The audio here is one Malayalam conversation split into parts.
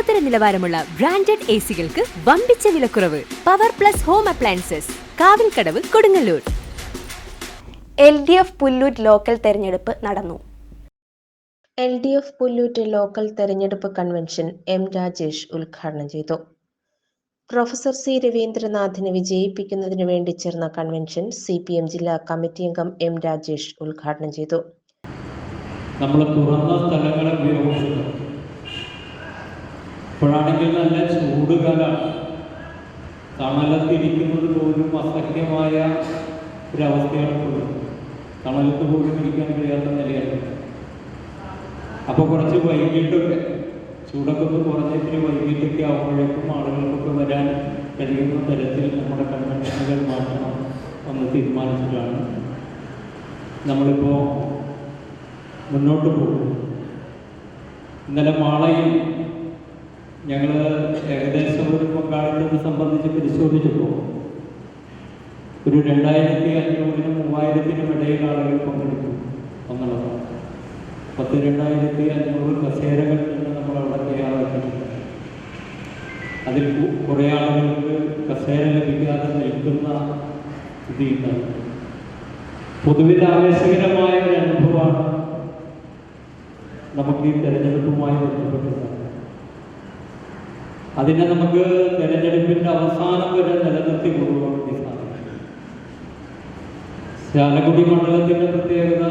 ലോകോത്തര നിലവാരമുള്ള ബ്രാൻഡഡ് എ സികൾക്ക് വമ്പിച്ച വിലക്കുറവ്. Power plus home appliances Kavilkkadavu Kodungallur. L D F Pullut local തെരഞ്ഞെടുപ്പ് നടന്നു. L D F Pullut local തെരഞ്ഞെടുപ്പ് കൺവെൻഷൻ എം രാജേഷ് ഉദ്ഘാടനം ചെയ്തു. പ്രൊഫസർ സി രവീന്ദ്രനാഥിനെ വിജയിപ്പിക്കുന്നതിന് വേണ്ടി ചേർന്ന കൺവെൻഷൻ സി പി എം ജില്ലാ കമ്മിറ്റി അംഗം എം രാജേഷ് ഉദ്ഘാടനം ചെയ്തു. നമ്മൾ തുറന്ന സ്ഥലങ്ങളെ ഉപയോഗിക്കുന്നത് ഇപ്പോഴാണെങ്കിൽ നല്ല ചൂട് കാലമാണ് തണലത്തിരിക്കുന്നത് പോലും അസഹ്യമായ ഒരവസ്ഥയാണ് ഇപ്പോഴും. തണലത്ത് പോലും ഇരിക്കാൻ കഴിയാത്ത നിലയാണ്. അപ്പോൾ കുറച്ച് വൈകിട്ടൊക്കെ ചൂടൊക്കെ ഒന്ന് കുറഞ്ഞിട്ട് വൈകിട്ടൊക്കെ ആകുമ്പോഴേക്കും ആളുകൾക്കൊക്കെ വരാൻ കഴിയുന്ന തരത്തിൽ നമ്മുടെ കൺവെൻഷനുകൾ മാറ്റണം എന്ന് തീരുമാനിച്ചിട്ടാണ് നമ്മളിപ്പോൾ മുന്നോട്ട് പോകും ഇന്നലെ മാളയിൽ ഞങ്ങൾ ഏകദേശം ഒരു പങ്കാളിത്തത്തെ സംബന്ധിച്ച് പരിശോധിച്ചപ്പോൾ ഒരു രണ്ടായിരത്തി അഞ്ഞൂറിനും മൂവായിരത്തിനും ഇടയിൽ ആളുകൾ പങ്കെടുത്തു എന്നുള്ളത് പത്ത് രണ്ടായിരത്തി അഞ്ഞൂറ് കസേരകൾ തന്നെ നമ്മൾ അവിടെ തയ്യാറാക്കിയിട്ടുണ്ട്. അതിൽ കുറേ ആളുകൾക്ക് കസേര ലഭിക്കാതെ നിൽക്കുന്ന സ്ഥിതിയുണ്ട് പൊതുവിൽ ആവേശകരമായ ഒരു അനുഭവമാണ് നമുക്ക് ഈ തെരഞ്ഞെടുപ്പുമായി ബന്ധപ്പെട്ടുള്ളത് അതിനെ നമുക്ക് തെരഞ്ഞെടുപ്പിന്റെ അവസാനം വരെ നിലനിർത്തി കൊണ്ടുപോകാൻ വേണ്ടി സാധിക്കും ചാലക്കുടി മണ്ഡലത്തിന്റെ പ്രത്യേകത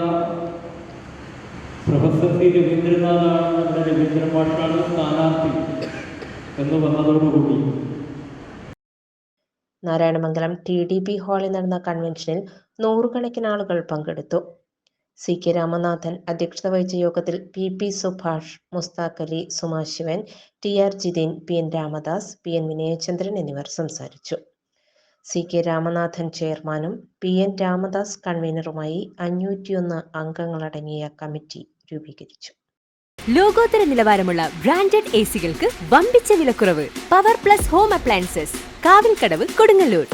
പ്രൊഫസർ സി രവീന്ദ്രനാഥാണ്. നമ്മുടെ രവീന്ദ്രൻ ഭാഷാണ് സ്ഥാനാർത്ഥി എന്ന് വന്നതോടുകൂടി. നാരായണമംഗലം ടി ഡി പി ഹാളിൽ നടന്ന കൺവെൻഷനിൽ നൂറുകണക്കിന് ആളുകൾ പങ്കെടുത്തു. സി കെ രാമനാഥൻ അധ്യക്ഷത വഹിച്ച യോഗത്തിൽ P P Subhash Mushtaq Ali Sumashivan T R Jithin P N Ramadas P N Vinayachandran എന്നിവർ സംസാരിച്ചു. സി കെ രാമനാഥൻ ചെയർമാനും പി എൻ രാമദാസ് കൺവീനറുമായി അഞ്ഞൂറ്റിയൊന്ന് അംഗങ്ങളടങ്ങിയ കമ്മിറ്റി രൂപീകരിച്ചു. ലോകോത്തര നിലവാരമുള്ള ബ്രാൻഡഡ് എ സികൾക്ക് വമ്പിച്ച വിലക്കുറവ് power plus home appliances Kavilkkadavu Kodungallur.